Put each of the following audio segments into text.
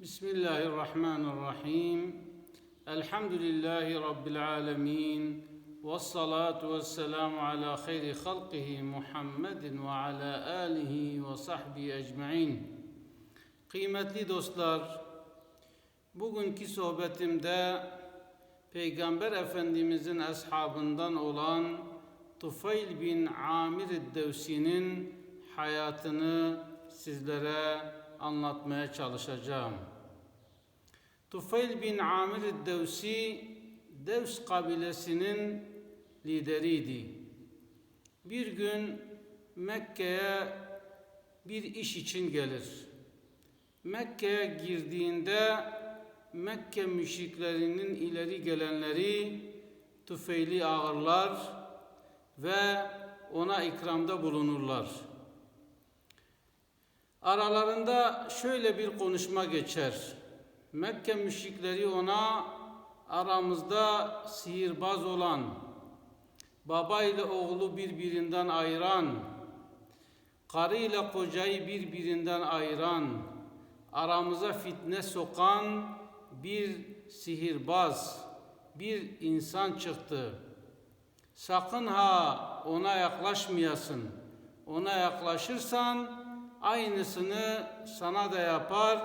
بسم الله الرحمن الرحيم الحمد لله رب العالمين والصلاة والسلام على خير خلقه محمد وعلى آله وصحبه أجمعين Kıymetli dostlar, bugünkü sohbetimde Peygamber Efendimizin ashabından olan Tufayl bin Amir Devsi'nin hayatını sizlere anlatmaya çalışacağım. Tufayl bin Amir Devsi, Devs kabilesinin lideriydi. Bir gün Mekke'ye bir iş için gelir. Mekke'ye girdiğinde Mekke müşriklerinin ileri gelenleri Tufeyl'i ağırlar ve ona ikramda bulunurlar. Aralarında şöyle bir konuşma geçer. Mekke müşrikleri ona aramızda sihirbaz olan, baba ile oğlu birbirinden ayıran, karı ile kocayı birbirinden ayıran, aramıza fitne sokan bir sihirbaz, bir insan çıktı. Sakın ha ona yaklaşmayasın. Ona yaklaşırsan aynısını sana da yapar.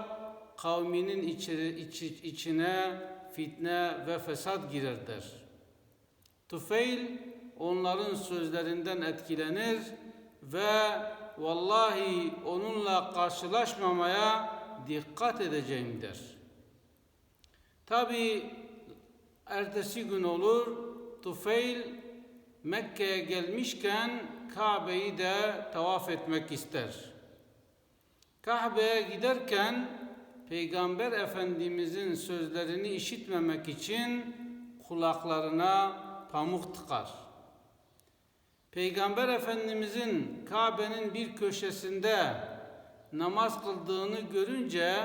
Kavminin içeri, içi, içine fitne ve fesat girer der. Tufeyl onların sözlerinden etkilenir ve vallahi onunla karşılaşmamaya dikkat edeceğim der. Tabi ertesi gün olur Tufeyl Mekke'ye gelmişken Kabe'yi de tavaf etmek ister. Kabe'ye giderken Peygamber Efendimizin sözlerini işitmemek için kulaklarına pamuk tıkar. Peygamber Efendimizin Kabe'nin bir köşesinde namaz kıldığını görünce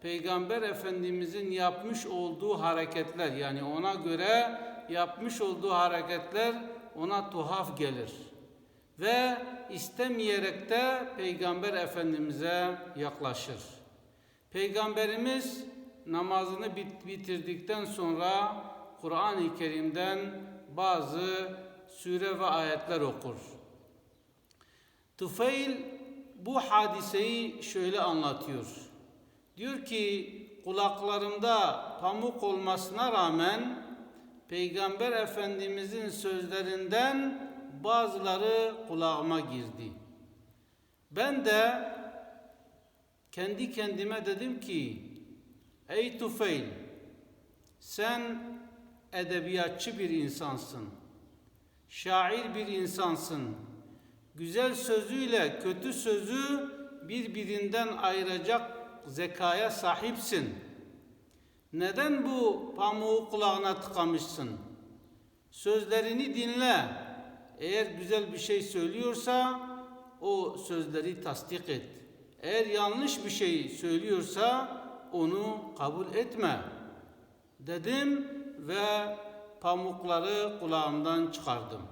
Peygamber Efendimizin yapmış olduğu hareketler yani ona göre yapmış olduğu hareketler ona tuhaf gelir. Ve istemeyerek de Peygamber Efendimiz'e yaklaşır. Peygamberimiz namazını bit bitirdikten sonra Kur'an-ı Kerim'den bazı sure ve ayetler okur. Tufeyl bu hadiseyi şöyle anlatıyor. Diyor ki kulaklarımda pamuk olmasına rağmen Peygamber Efendimizin sözlerinden bazıları kulağıma girdi. Ben de kendi kendime dedim ki Ey Tufeyl sen edebiyatçı bir insansın. Şair bir insansın. Güzel sözüyle kötü sözü birbirinden ayıracak zekaya sahipsin. Neden bu pamuğu kulağına tıkamışsın? Sözlerini dinle. Eğer güzel bir şey söylüyorsa o sözleri tasdik et. Eğer yanlış bir şey söylüyorsa onu kabul etme. Dedim ve pamukları kulağımdan çıkardım.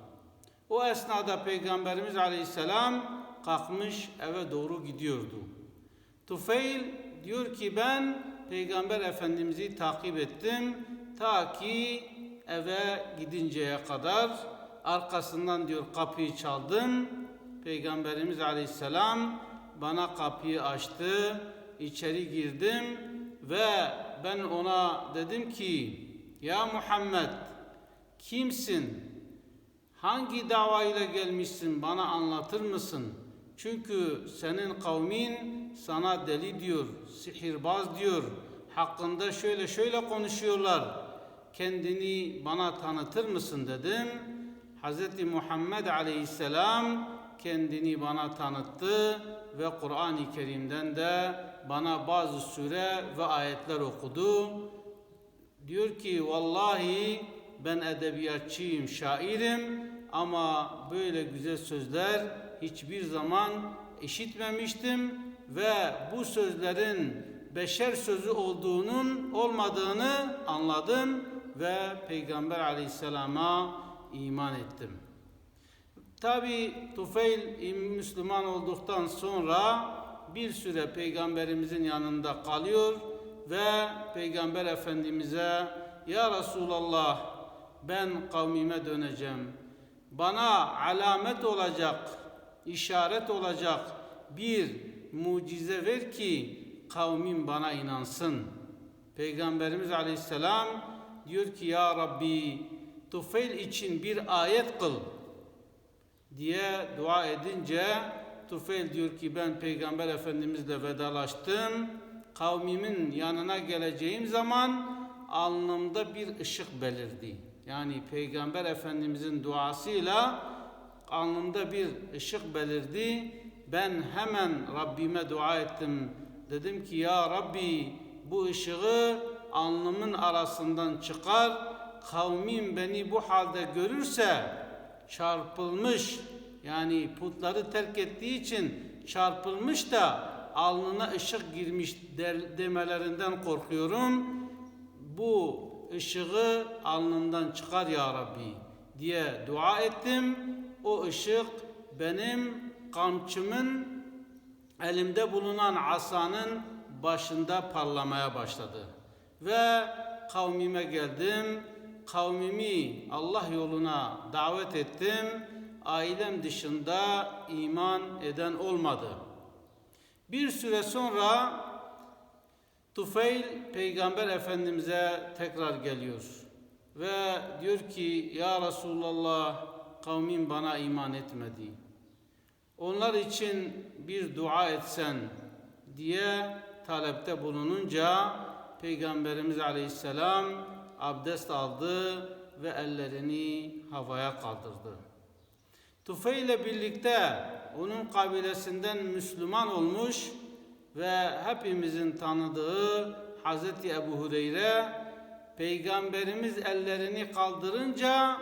O esnada Peygamberimiz Aleyhisselam kalkmış eve doğru gidiyordu. Tufeyl diyor ki ben Peygamber Efendimiz'i takip ettim ta ki eve gidinceye kadar arkasından diyor kapıyı çaldım. Peygamberimiz Aleyhisselam bana kapıyı açtı. içeri girdim ve ben ona dedim ki ya Muhammed kimsin? Hangi davayla gelmişsin bana anlatır mısın? Çünkü senin kavmin sana deli diyor, sihirbaz diyor. Hakkında şöyle şöyle konuşuyorlar. Kendini bana tanıtır mısın dedim. Hz. Muhammed Aleyhisselam kendini bana tanıttı ve Kur'an-ı Kerim'den de bana bazı sure ve ayetler okudu. Diyor ki vallahi ben edebiyatçıyım, şairim ama böyle güzel sözler hiçbir zaman işitmemiştim ve bu sözlerin beşer sözü olduğunun olmadığını anladım ve Peygamber aleyhisselama iman ettim. Tabi Tufeyl Müslüman olduktan sonra bir süre peygamberimizin yanında kalıyor ve Peygamber Efendimiz'e Ya Resulallah ben kavmime döneceğim. Bana alamet olacak, işaret olacak bir mucize ver ki kavmim bana inansın. Peygamberimiz Aleyhisselam diyor ki Ya Rabbi Tufeil için bir ayet kıl diye dua edince Tufeil diyor ki ben Peygamber Efendimizle vedalaştım. Kavmimin yanına geleceğim zaman alnımda bir ışık belirdi. Yani Peygamber Efendimizin duasıyla alnımda bir ışık belirdi. Ben hemen Rabbime dua ettim. Dedim ki ya Rabbi bu ışığı alnımın arasından çıkar. Kavmim beni bu halde görürse çarpılmış yani putları terk ettiği için çarpılmış da alnına ışık girmiş demelerinden korkuyorum. Bu ışığı alnımdan çıkar ya Rabbi diye dua ettim. O ışık benim kamçımın elimde bulunan asanın başında parlamaya başladı. Ve kavmime geldim. Kavmimi Allah yoluna davet ettim. Ailem dışında iman eden olmadı. Bir süre sonra Tufeil Peygamber Efendimiz'e tekrar geliyor. Ve diyor ki Ya Resulallah kavmim bana iman etmedi. Onlar için bir dua etsen diye talepte bulununca Peygamberimiz Aleyhisselam abdest aldı ve ellerini havaya kaldırdı. Tufeil ile birlikte onun kabilesinden Müslüman olmuş ve hepimizin tanıdığı Hazreti Ebu Hureyre Peygamberimiz ellerini kaldırınca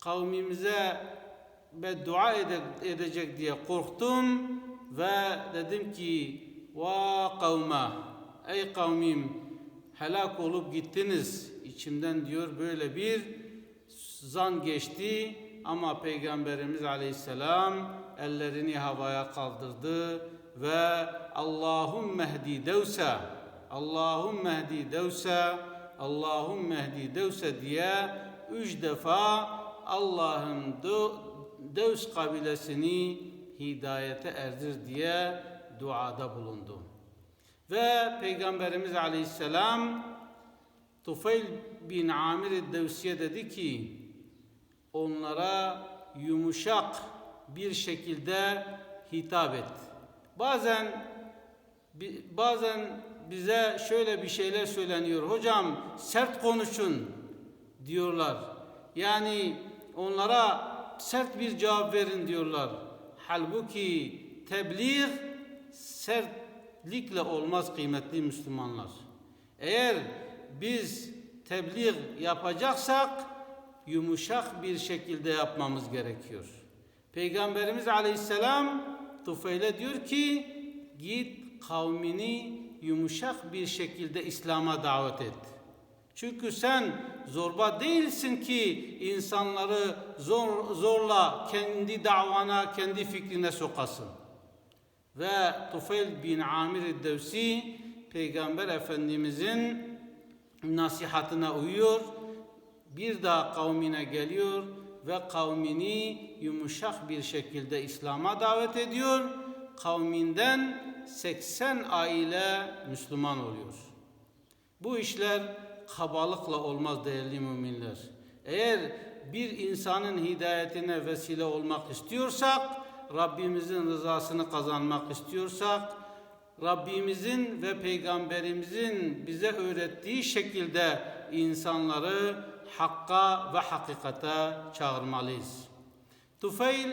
kavmimize beddua ede- edecek diye korktum ve dedim ki va kavme ey kavmim helak olup gittiniz içimden diyor böyle bir zan geçti ama Peygamberimiz Aleyhisselam ellerini havaya kaldırdı ve Allahümme hdi devse Allahümme hdi devse Allahümme hdi devse diye üç defa Allah'ım Devs kabilesini hidayete erdir diye duada bulundu. Ve Peygamberimiz Aleyhisselam Tufeil bin Amir Devsiye dedi ki onlara yumuşak bir şekilde hitap et. Bazen bazen bize şöyle bir şeyler söyleniyor. Hocam sert konuşun diyorlar. Yani onlara sert bir cevap verin diyorlar. Halbuki tebliğ sertlikle olmaz kıymetli Müslümanlar. Eğer biz tebliğ yapacaksak yumuşak bir şekilde yapmamız gerekiyor. Peygamberimiz Aleyhisselam Tufeil'e diyor ki git kavmini yumuşak bir şekilde İslam'a davet et. Çünkü sen zorba değilsin ki insanları zor, zorla kendi davana, kendi fikrine sokasın. Ve Tufeil bin Amir Devsi Peygamber Efendimizin nasihatine uyuyor. Bir daha kavmine geliyor ve kavmini yumuşak bir şekilde İslam'a davet ediyor. Kavminden 80 aile Müslüman oluyor. Bu işler kabalıkla olmaz değerli müminler. Eğer bir insanın hidayetine vesile olmak istiyorsak, Rabbimizin rızasını kazanmak istiyorsak, Rabbimizin ve Peygamberimizin bize öğrettiği şekilde insanları hakka ve hakikate çağırmalıyız. Tufeil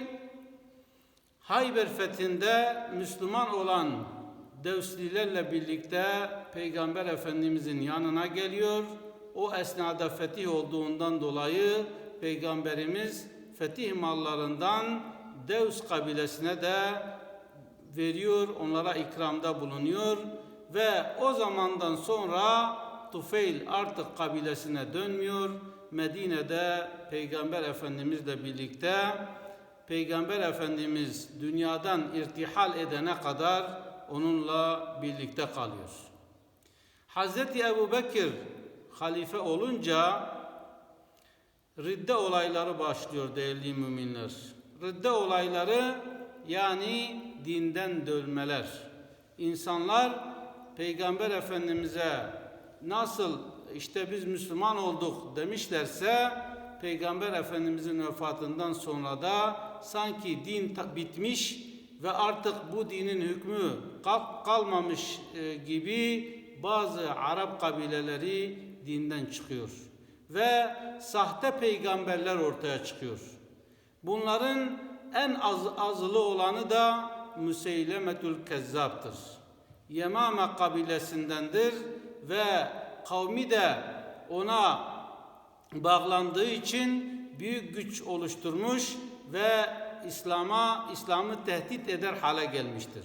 Hayber fethinde Müslüman olan Devslilerle birlikte Peygamber Efendimizin yanına geliyor. O esnada fetih olduğundan dolayı Peygamberimiz fetih mallarından Devs kabilesine de veriyor, onlara ikramda bulunuyor ve o zamandan sonra Tufeil artık kabilesine dönmüyor. Medine'de Peygamber Efendimizle birlikte Peygamber Efendimiz dünyadan irtihal edene kadar onunla birlikte kalıyor. Hazreti Ebu Bekir halife olunca ridde olayları başlıyor değerli müminler. Ridde olayları yani dinden dönmeler. İnsanlar Peygamber Efendimiz'e nasıl işte biz Müslüman olduk demişlerse Peygamber Efendimiz'in vefatından sonra da sanki din bitmiş ve artık bu dinin hükmü kal kalmamış e, gibi bazı Arap kabileleri dinden çıkıyor ve sahte peygamberler ortaya çıkıyor. Bunların en az azılı olanı da Müseylemetül Kezzab'tır. Yemame kabilesindendir ve kavmi de ona bağlandığı için büyük güç oluşturmuş ve İslam'a İslam'ı tehdit eder hale gelmiştir.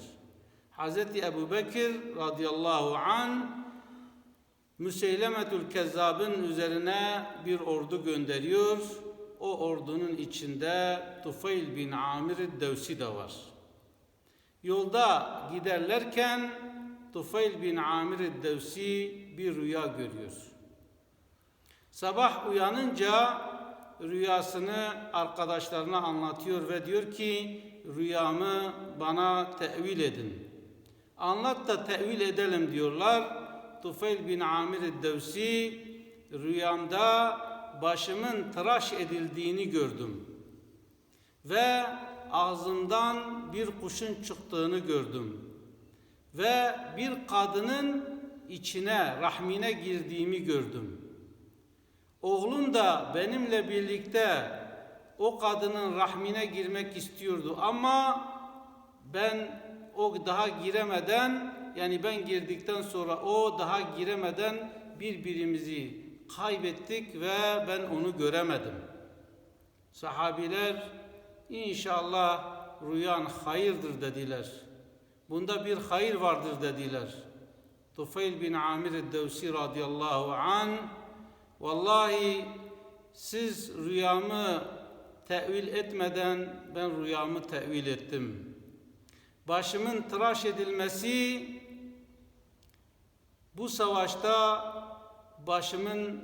Hz. Ebu Bekir radıyallahu an Müseylemetül Kezzab'ın üzerine bir ordu gönderiyor. O ordunun içinde Tufayl bin Amir Devsi de var. Yolda giderlerken Tufayl bin Amir Devsi bir rüya görüyor. Sabah uyanınca rüyasını arkadaşlarına anlatıyor ve diyor ki rüyamı bana tevil edin. Anlat da tevil edelim diyorlar. Tufayl bin Amir Devsi rüyamda başımın tıraş edildiğini gördüm. Ve ağzımdan bir kuşun çıktığını gördüm. Ve bir kadının içine, rahmine girdiğimi gördüm. Oğlum da benimle birlikte o kadının rahmine girmek istiyordu ama ben o daha giremeden yani ben girdikten sonra o daha giremeden birbirimizi kaybettik ve ben onu göremedim. Sahabiler inşallah rüyan hayırdır dediler. Bunda bir hayır vardır dediler. Tufayl bin Amir Devsi radıyallahu an Vallahi siz rüyamı tevil etmeden ben rüyamı tevil ettim. Başımın tıraş edilmesi bu savaşta başımın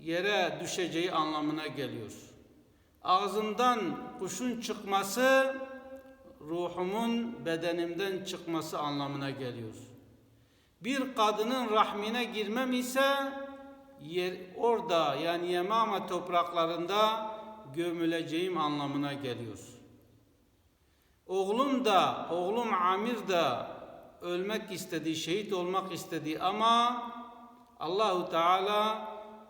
yere düşeceği anlamına geliyor. Ağzımdan kuşun çıkması ruhumun bedenimden çıkması anlamına geliyor. Bir kadının rahmine girmem ise yer, orada yani Yemama topraklarında gömüleceğim anlamına geliyor. Oğlum da, oğlum Amir da ölmek istedi, şehit olmak istedi ama Allahu Teala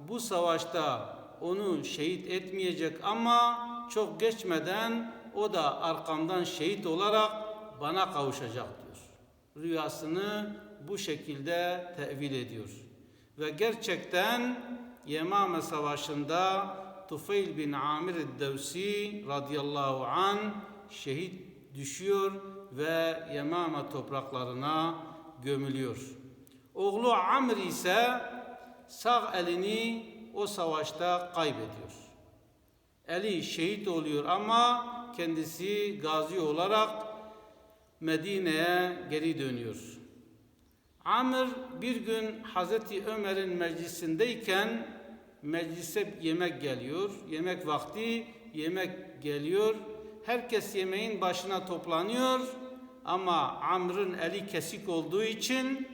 bu savaşta onu şehit etmeyecek ama çok geçmeden o da arkamdan şehit olarak bana kavuşacak diyor. Rüyasını bu şekilde tevil ediyor. Ve gerçekten Yemame Savaşı'nda Tufayl bin Amir Devsi radıyallahu an şehit düşüyor ve Yemame topraklarına gömülüyor. Oğlu Amr ise sağ elini o savaşta kaybediyor. Eli şehit oluyor ama kendisi gazi olarak Medine'ye geri dönüyor. Amr bir gün Hazreti Ömer'in meclisindeyken meclise yemek geliyor. Yemek vakti yemek geliyor. Herkes yemeğin başına toplanıyor ama Amr'ın eli kesik olduğu için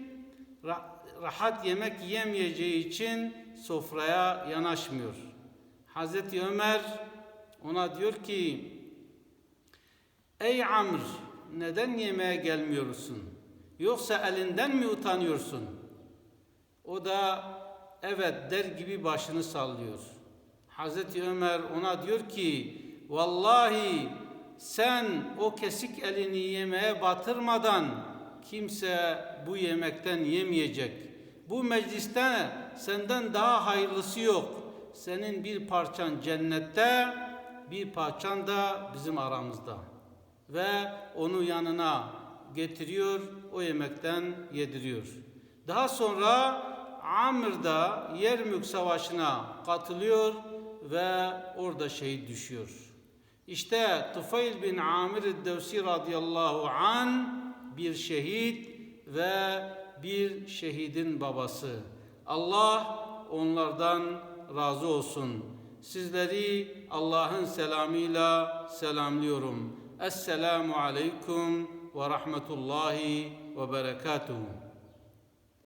rahat yemek yemeyeceği için sofraya yanaşmıyor. Hazreti Ömer ona diyor ki Ey Amr neden yemeğe gelmiyorsun? Yoksa elinden mi utanıyorsun? O da evet der gibi başını sallıyor. Hazreti Ömer ona diyor ki vallahi sen o kesik elini yemeğe batırmadan kimse bu yemekten yemeyecek. Bu mecliste senden daha hayırlısı yok. Senin bir parçan cennette, bir parçan da bizim aramızda. Ve onu yanına getiriyor, o yemekten yediriyor. Daha sonra Amr da Yermük Savaşı'na katılıyor ve orada şehit düşüyor. İşte Tufayl bin Amir Devsi radıyallahu an bir şehit ve bir şehidin babası. Allah onlardan razı olsun. Sizleri Allah'ın selamıyla selamlıyorum. Esselamu aleyküm ve rahmetullahi ve berekatuhu.